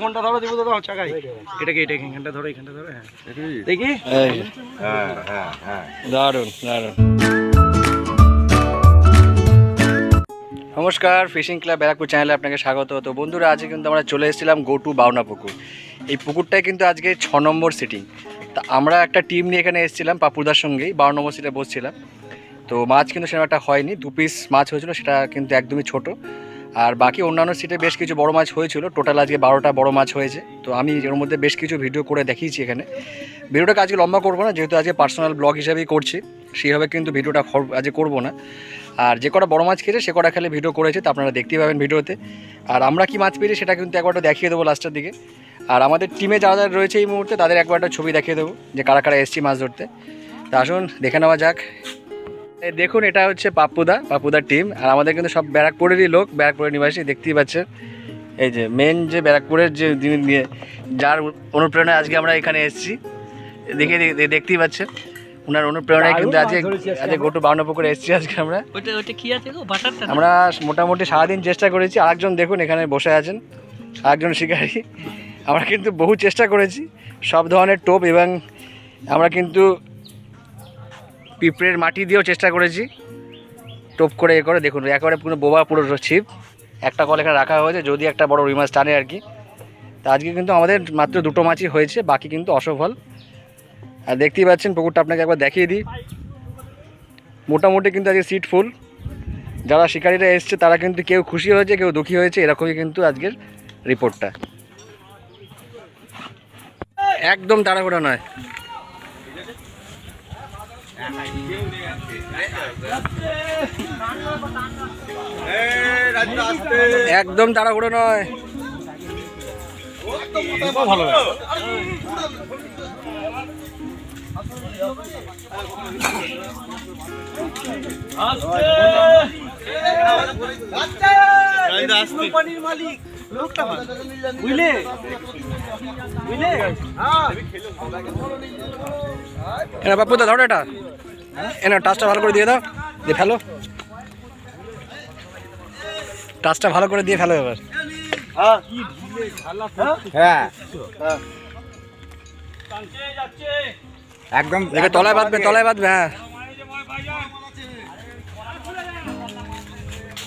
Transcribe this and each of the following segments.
ফোনটা ধরো দিব দাদা চাকাই এটাকে এটাকে এখানটা ধরো এখানটা ধরো হ্যাঁ। দেখি? হ্যাঁ হ্যাঁ হ্যাঁ। দারুণ দারুণ। নমস্কার ফিশিং ক্লাব ব্যারাকপুর চ্যানেলে আপনাকে স্বাগত। তো বন্ধুরা আজকে কিন্তু আমরা চলে এসেছিলাম গো টু বাউনা পুকুর। এই পুকুরটাই কিন্তু আজকে ছ নম্বর সিটিং তা আমরা একটা টিম নিয়ে এখানে এসেছিলাম পাপুদার সঙ্গেই বারো নম্বর সিটে বসছিলাম। তো মাছ কিন্তু সেরকম একটা হয়নি দু পিস মাছ হয়েছিল সেটা কিন্তু একদমই ছোট। আর বাকি অন্যান্য সিটে বেশ কিছু বড় মাছ হয়েছিল। টোটাল আজকে বারোটা বড় মাছ হয়েছে। তো আমি এর মধ্যে বেশ কিছু ভিডিও করে দেখিয়েছি এখানে। ভিডিওটাকে আজকে লম্বা করব না, যেহেতু আজকে পার্সোনাল ব্লগ হিসাবেই করছি। সেইভাবে কিন্তু ভিডিওটা আজকে করব না। আর যে কটা বড় মাছ খেয়েছে, সে কটা খেলে ভিডিও করেছে, তা আপনারা দেখতেই পাবেন ভিডিওতে আর আমরা কি মাছ পেয়েছি, সেটা কিন্তু একবারটা দেখিয়ে দেবো লাস্টের দিকে। আর আমাদের টিমে যারা যারা রয়েছে এই মুহূর্তে, তাদের একবারটা ছবি দেখিয়ে দেবো যে কারা কারা এসছি মাছ ধরতে। তা আসুন, দেখে নেওয়া যাক। দেখুন এটা হচ্ছে পাপ্পুদা পাপ্পুদার টিম আর আমাদের কিন্তু সব ব্যারাকপুরেরই লোক ব্যারাকপুরের নিবাসী দেখতেই পাচ্ছে এই যে মেন যে ব্যারাকপুরের যে নিয়ে যার অনুপ্রেরণায় আজকে আমরা এখানে এসেছি। দেখে দেখতেই পাচ্ছেন। ওনার অনুপ্রেরণায় কিন্তু আজকে আজকে গোটু বাউন্ন পুকুরে এসেছি আজকে আমরা। ওটা ওটা কি আছে গো বাটারটা আমরা মোটামুটি সারাদিন চেষ্টা করেছি। আরেকজন দেখুন এখানে বসে আছেন। আরেকজন শিকারী। আমরা কিন্তু বহু চেষ্টা করেছি। সব ধরনের টোপ এবং আমরা কিন্তু পিঁপড়ের মাটি দিয়েও চেষ্টা করেছি। টোপ করে এ করে, দেখুন, একেবারে পুরো বোবা, পুরো ছিপ। একটা কল এখানে রাখা হয়েছে, যদি একটা বড় রুই মাছ টানে আর কি। তা আজকে কিন্তু আমাদের মাত্র দুটো মাছই হয়েছে, বাকি কিন্তু অসফল। আর দেখতেই পাচ্ছেন, পুকুরটা আপনাকে একবার দেখিয়ে দিই। মোটামুটি কিন্তু আজকে সিট ফুল যারা শিকারীরা এসছে, তারা কিন্তু কেউ খুশি হয়েছে, কেউ দুঃখী হয়েছে, এরকমই কিন্তু আজকের রিপোর্টটা একদম তাড়াহুড়ো নয়। একদম তারা তাড়াহুড়ো নয়। ভালো বুঝলে বুঝলে এনা বাপু দা ধরো এটা। এনা টাচটা ভালো করে দিয়ে দাও দিয়ে ফেলো। টাচটা ভালো করে দিয়ে ফেলো এবার। হ্যাঁ। একদম দেখে তলায় বাঁধবে তলায় বাঁধবে হ্যাঁ।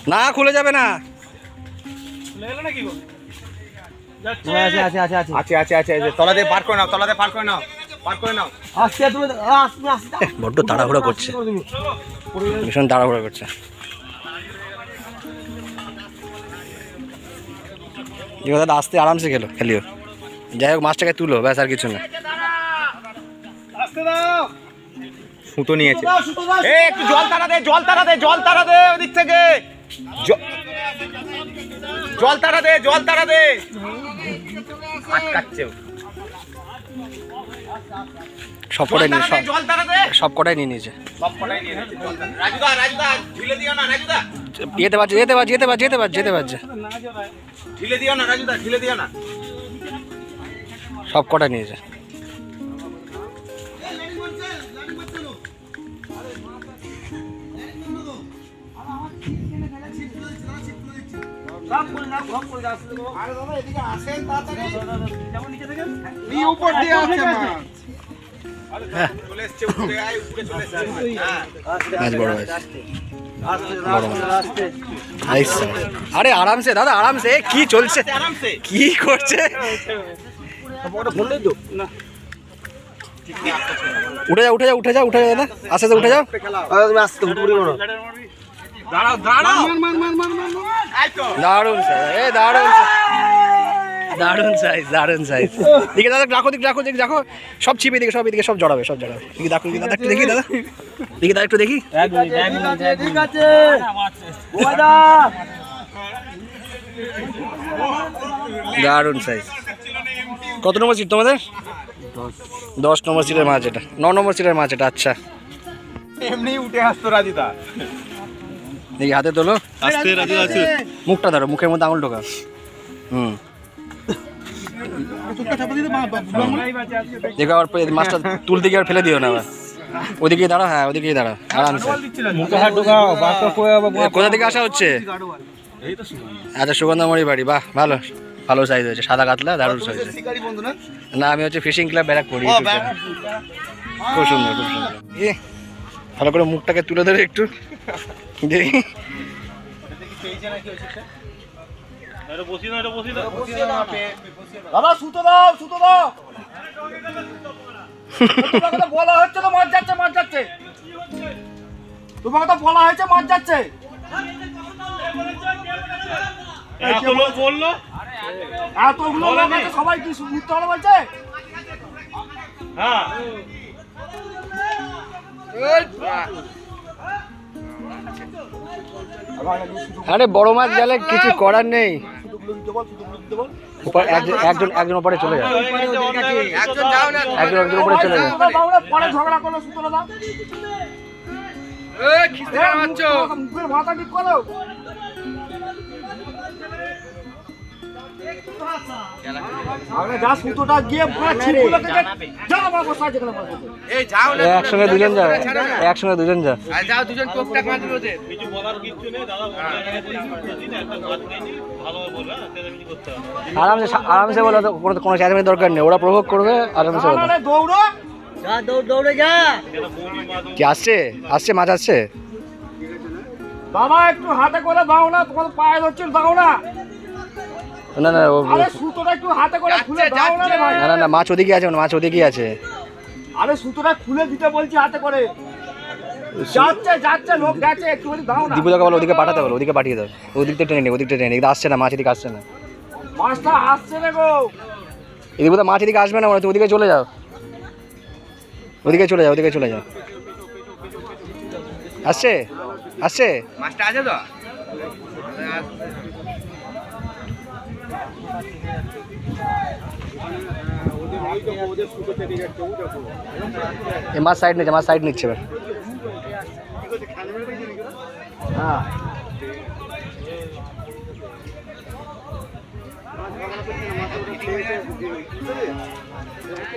না খুলে যাবে না। বড্ড তাড়াহুড়ো করছে। ভীষণ তাড়াহুড়ো করছে। দাদা আস্তে আরামসে খেলো খেলিও। যাই হোক মাছটাকে তুলো ব্যাস আর কিছু না। সুতো নিয়েছে। একটু জল তারা দে জল তারা দে জল তারা দে ওদিক থেকে। জল তারা দে জল তারা দে। আটকাচ্ছে। সব কটা কটাই নিয়ে সব কটাই নিয়ে নিয়েছে যেতে পারছে যেতে পারছে যেতে পারছে যেতে পারছে যেতে পারছে। ঢিলে দিও না রাজুদা ঢিলে দিও না। সব কটাই নিয়েছে। বড় মাছ আইস। আরে আরামসে দাদা আরামসে। কি চলছে? কি করছে? উঠে যাও উঠে যাও উঠে যাও উঠে যাও দাদা। আস্তে আস্তে উঠে যাও। তুমি আসতে এ দারুণ size। দারুণ সাইজ দারুণ সাইজ দিকে দাদা রাখো দিকে রাখো দিকে রাখো। সব ছিপে দিকে সব এদিকে সব জড়াবে সব জড়াবে দিকে দেখো দিকে দাদা একটু দেখি দাদা। দিকে দাদা একটু দেখি। ঠিক আছে সাইজ কত নম্বর সিট তোমাদের? দশ নম্বর সিটের মাছ এটা। ন নম্বর সিটের মাছ এটা আচ্ছা। এমনি উঠে আসতো রাজুদা দেখি হাতে তোলো। আস্তে রাজু আছে মুখটা ধরো মুখের মধ্যে আঙুল ঢোকা হুম। দেখো আবার পরে মাছটা তুলতে গিয়ে আর ফেলে দিও না আবার। ওদিকে দাঁড়া হ্যাঁ ওদিকে দাঁড়া আরামসে কোথা থেকে আসা হচ্ছে? আচ্ছা সুগন্ধামণি বাড়ি বাহ ভালো ভালো সাইজ হয়েছে সাদা কাতলা দারুণ সাইজ যে শিকারি বন্ধু না আমি হচ্ছে ফিশিং ক্লাব ব্যারাক করি। খুব সুন্দর খুব সুন্দর। এ ভালো করে মুখটাকে তুলে ধরে একটু। দেখি সুতো দাও সুতো দাও। তোমাকে তো বলা হচ্ছে তো মাছ যাচ্ছে মাছ যাচ্ছে। তোমাকে তো বলা হয়েছে মাছ যাচ্ছে। এই কে বলছে? বলল? এতগুলো সবাই কি মিথ্যা কথা বলছে? হ্যাঁ। আরে বড় মাছ গেলে কিছু করার নেই। একজন একজন ওপরে চলে যায়। একজন একজন একজন চলে যায়। ঝগড়া একসঙ্গে দুজন যা। একসঙ্গে দুজন যা। যাও দুজন টুকটাক মাছ দিবে কিছু বলার কিচ্ছু নেই দাদা দিন একটা মাছ খাইনি ভালোভাবে বলবে হ্যাঁ হবে। আরামসে আরামসে বলে কোনো কোনো চেঁচামেচির দরকার নেই ওরা প্রভোগ করবে আরামসে বলে। দৌড়ো। কি আসছে? আসছে মাছ আসছে? বাবা একটু হাতে করে দাও না তোমার পায়ে ধরছে দাও না না না ও সুতোটা একটু হাতে করে খুলে দাও না রে ভাই। না না মাছ ওদিকে আছে মাছ ওদিকেই আছে। আরে সুতোটা খুলে দিতে বলছি হাতে করে। যাচ্ছে যাচ্ছে লোক যাচ্ছে একটু দাও না। দীপুদাকে বলো ওদিকে পাঠাতে বলো ওদিকে পাঠিয়ে দাও। ওদিকটা টেনে নে ওদিকটা টেনে নে। এদিকে আসছে না মাছ এদিকে আসছে না। মাছটা আসছে রে গো। এদিকে বোধহয় মাছ এদিকে আসবে না মনে হচ্ছে ওদিকে চলে যাও। ওদিকে চলে যাও ওদিকে চলে যাও। আসছে? আসছে? মাছটা আছে তো? মাছ সাইড নিচ্ছে মাছ সাইড নিচ্ছে এবার হ্যাঁ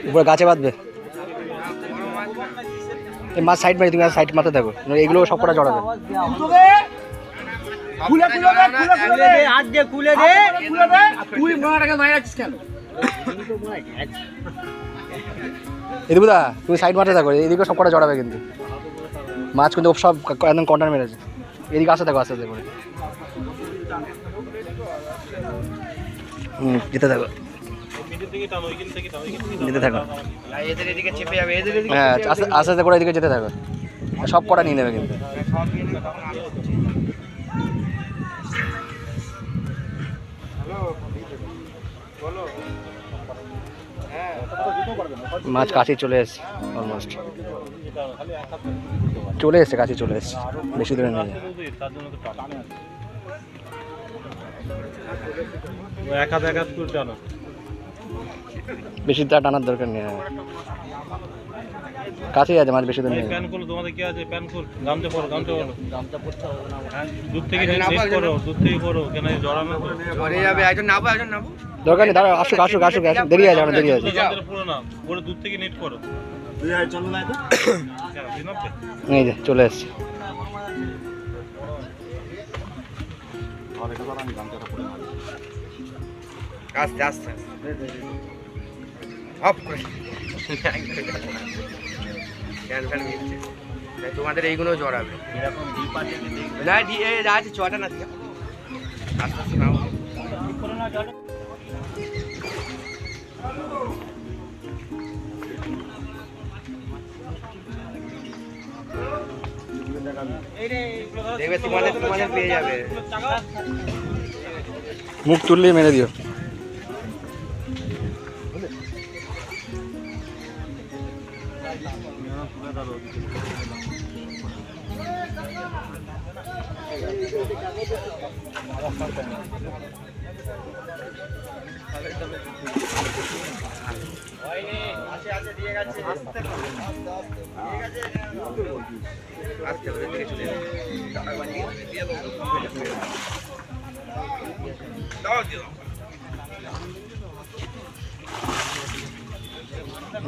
উপরে গাছে বাঁধবে মাছ সাইড মারি তুমি সাইড মারতে থাকো এগুলো সব কটা জড়াবে খুলে খুলে দে খুলে খুলে দে হাত খুলে দে খুলে দে তুই মারাটাকে মারা যাচ্ছিস কেন এদিকে দা তুমি সাইড মারতে থাকো এদিকে সব কটা জড়াবে কিন্তু। মাছ কিন্তু সব একদম কর্নার মেরেছে। এদিকে আসতে থাকো আস্তে আস্তে করে হুম যেতে থাকো। যেতে থাকো। হ্যাঁ আস্তে আস্তে আস্তে করে এদিকে যেতে থাকো। সব কটা নিয়ে নেবে কিন্তু। মাছ কাছে চলে এসছে অলমোস্ট চলে এসছে কাছে চলে এসছে বেশি দূরে নেই। তো বেশি তার টানার দরকার নেই। কাছেই আছে মাছ বেশি দূর নেই। প্যান করল তোমাদের কি আছে? প্যান কর গামছা পরো গামছা পরো হ্যাঁ, দূর থেকে করো দূর থেকে করো কেন জড়ানো যাবে একজন নাবো একজন নাবো দরকার নেই দাঁড়াও আসুক আসুক আসুক আসুক দেরি আছে আমার দেরি আছে পুরো না পুরো দূর থেকে নেট করো। না এই যে চলে এসছে। আস্তে আস্তে। অফ করে। ফ্যান ফ্যান মিলছে তাই তোমাদের এইগুলো জড়াবে। না ডি এ আছে ছটা না আস্তে আস্তে নাও দেখবে তোমাদের তোমাদের পেয়ে যাবে। মুখ তুললেই মেরে দিও।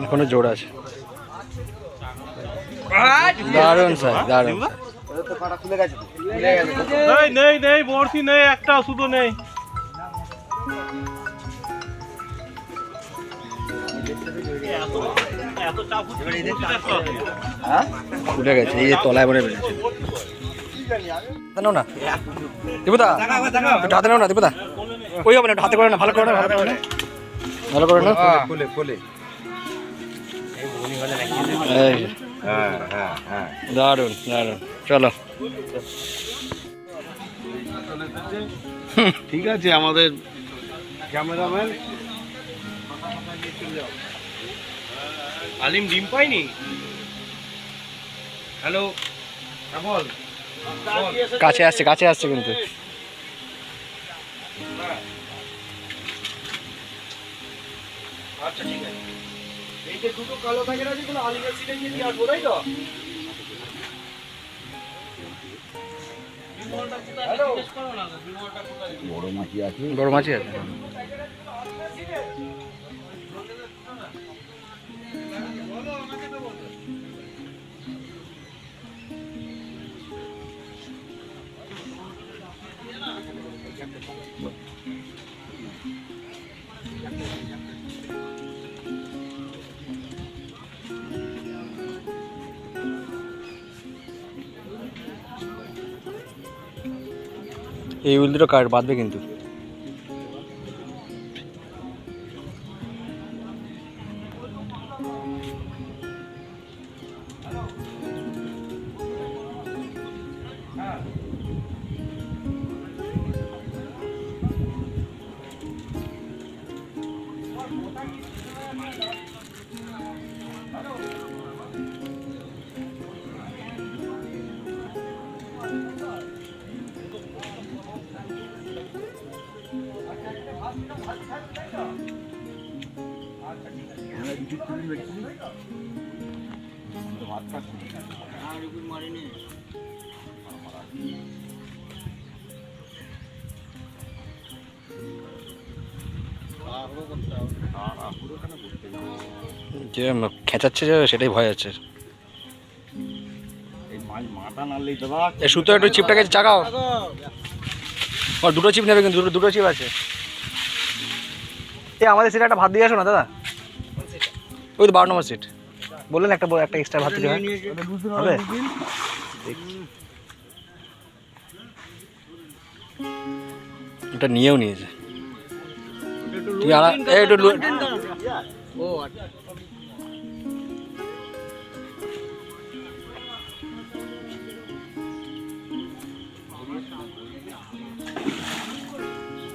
এখনও জোর আছে দারুণ স্যার দারুণ তো কাটা খুলে গেছে তো। খুলে গেছে নেই নেই নেই বড়শি নেই একটা শুধু নেই উঠে গেছে এই যে তলায় মনে বেড়েছে নাও না হাতে নাও না ওই হবে না হাতে করে না ভালো করে না ভালো করে না ভালো করে না খুলে খুলে। এই যে, হ্যাঁ হ্যাঁ হ্যাঁ। চলো। ঠিক আছে আমাদের ক্যামেরাম্যান। আলিম ডিম পাইনি? হ্যালো? বল কাছে আসছে কাছে আসছে কিন্তু। আচ্ছা ঠিক আছে। এই যে দুটো কালো প্যাকেট আছে কোনো আলিমের সিলিন্ডার দিয়ে আসব তাই তো? বড় মাছই আছে। এই উইল দুটো কাট বাঁধবে কিন্তু। Ah, vou contar. যে খেঁচাচ্ছে যে সেটাই ভয় আছে। এই সুতো একটু চিপটাকে চাকাও ও দুটো চিপ নেবে কিন্তু দুটো দুটো চিপ আছে। এ আমাদের সিটে একটা ভাত দিয়ে আসো না দাদা? ওই তো বারো নম্বর সিট বললেন একটা বড়- একটা এক্সট্রা ভাত দিতে হবে? এটা নিয়েও নিয়েছে। আর এই একটু লু-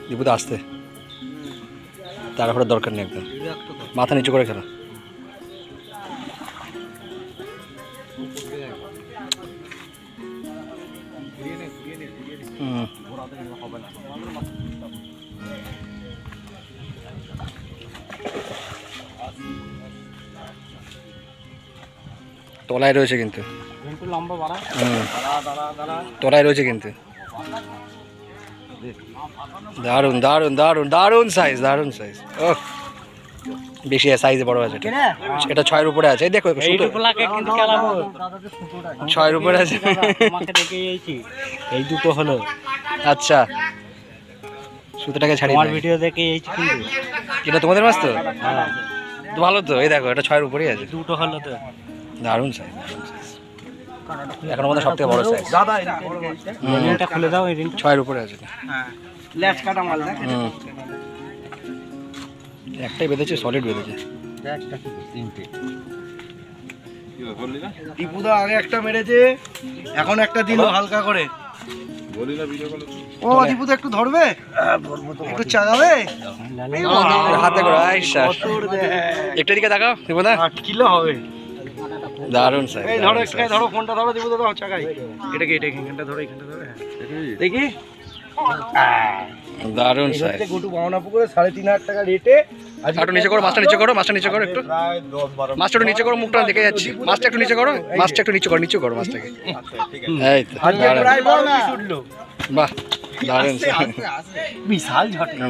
দীপুদা আসতে তারপরে দরকার নেই একদম। মাথা নিচু করে খেলো। তলায় রয়েছে কিন্তু। তলায় রয়েছে কিন্তু। দারুণ দারুণ দারুণ দারুণ সাইজ দারুণ সাইজ ও বেশি সাইজে বড় আছে এটা। ছয়ের উপরে আছে। এই দেখো ছয়ের উপরে আছে। এই দুটো হলো। আচ্ছা। সুতোটাকে ছাড়িয়ে ভিডিও দেখে কিন্তু। এটা তোমাদের মাছ তো? হ্যাঁ। ভালো তো। এই দেখো এটা ছয়ের উপরেই আছে। দুটো হলো তো। দারুণ সাইজ এখন আমাদের সব থেকে বড় সাইজ দাদা খুলে দাও এই ছয়ের উপরে আছে হ্যাঁ। ল্যাচ কাটা মাল দেখ। একটাই বেঁধেছে সলিড বেঁধেছে। তিনটে। টিপুদা আগে একটা মেরেছে এখন একটা দিল হালকা করে। ও টিপুদা একটু ধরবে? একটু চাগাবে? হাতে করে একটা দিকে তাকাও দেবো আট কিলো হবে। দারুণ সাইজ এই ধরো একটা ধরো ফোনটা ধরো দিব দাদা চাকাই এটাকে এটা এখানটা ধরো এখানটা ধরো হ্যাঁ। দেখি। দারুণ সাইজ হচ্ছে গোটু বামনা পুকুরে সাড়ে তিন হাজার টাকা রেটে একটু নিচে করো মাছটা নিচে করো মাছটা নিচে করো একটু। মাছটা একটু নিচে করো মুখটা দেখে যাচ্ছি। মাছটা একটু নিচে করো মাছটা একটু নিচে করো নিচে করো মাছটাকে এই তো আজকে দারুণ। প্রায় বড় পিস উঠল। বাহ দারুণ সাইজ বিশাল ঝটকা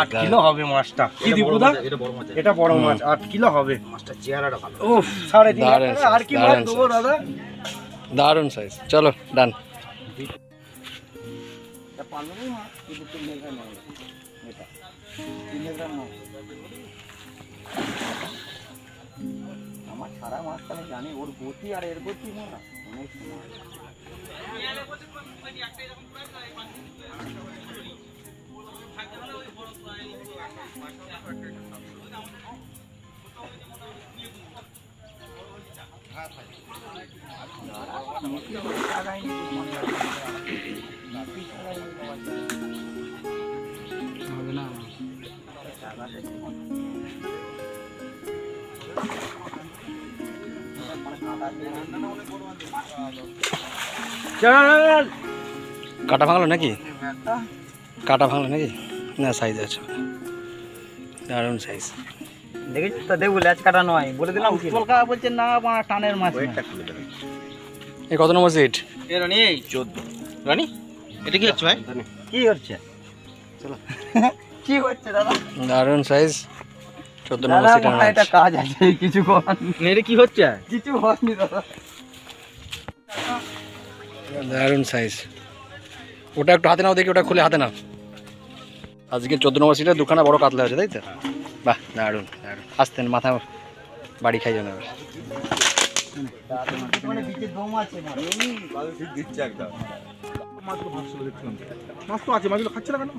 আট কিলো হবে মাছটা। কি দীপুদা এটা বড় মাছ। আট কিলো হবে। মাছটা চেহারাটা ভালো। ও সাড়ে তিন দারুণ আর কি মাছ দেবো দাদা? দারুণ সাইজ চলো ডান। পালনই মাছ কিন্তু তিন এটা তিন আমার সারা মাছটা আমি জানি ওর গতি আর এর গতি মারা। অনেক সময়। কাটা ভাঙলো নাকি? কাটা ভাঙলো নাকি? না সাইজ আছে। দারুণ সাইজ দেখেছিস তো দেখব ল্যাচ কাটা নয় বলে দিলাম কলকা বলছে না আমার টানের মাছ এই কত নম্বর সিট এ রানি চোদ্দ। রানি এটা কি হচ্ছে ভাই? কি হচ্ছে? চলো। কি হচ্ছে দাদা? দারুণ সাইজ চোদ্দ নম্বর সিট এটা কাজ আছে কিছু করার। এটা কি হচ্ছে? কিছু হয়নি দাদা। দারুণ সাইজ ওটা একটু হাতে নাও দেখি ওটা খুলে হাতে নাও। আজকে চোদ্দ নম্বর সিটে দুখানা বড় কাতলা আছে তাই তো? বাহ দারুণ দারুণ। আসতেন মাথা বাড়ি খাই যাবে এবার বিচে দম মাছ তো আছে মাছগুলো খাচ্ছে না কেন?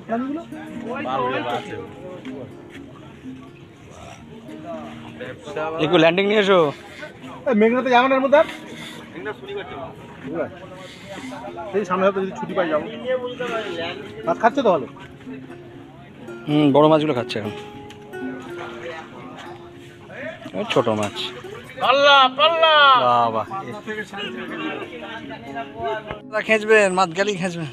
একটু ল্যান্ডিং নিয়ে এসো। মেঘনাতে যাবেন এর মধ্যে? এই সামনে হয়তো যদি ছুটি পাই যাব মাছ খাচ্ছে তো ভালো হুম বড় মাছগুলো খাচ্ছে এখন ওই ছোট মাছ বাবা খেঁচবেন মাছ গেলেই খেঁচবেন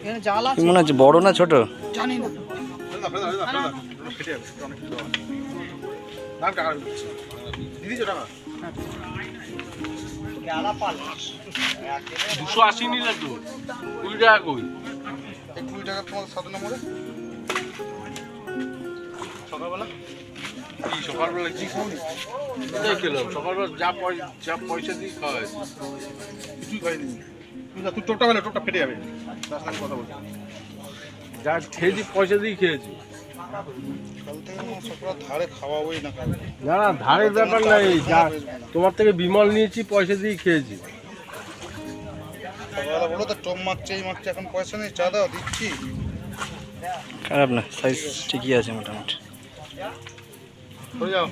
এখানে মনে হচ্ছে বড় না ছোট জানি না দুশো আশি নিলে তো কুড়ি টাকা কই? কুড়ি টাকা তোমার সাত নম্বরে। সকালবেলা? কি সকালবেলা কি খাওনি এটাই খেলাম? সকালবেলা যা পয়সা যা পয়সা দিয়ে খাওয়া হয়েছে কিছুই খাইনি। তুই যা, তুই টোপটা বেলা টোপটা ফেটে যাবে। কথা বলছি। যা খেয়েছি পয়সা দিয়ে খেয়েছি। কাল থেকে ধারে খাওয়াবোই না না ধারের ব্যাপার নাই। তোমার থেকে বিমল নিয়েছি পয়সা দিয়ে খেয়েছি। বলো তো মারছে এই মারছে এখন পয়সা নেই চা দাও দিচ্ছি। খারাপ না সাইজ ঠিকই আছে মোটামুটি। হয়ে যাও।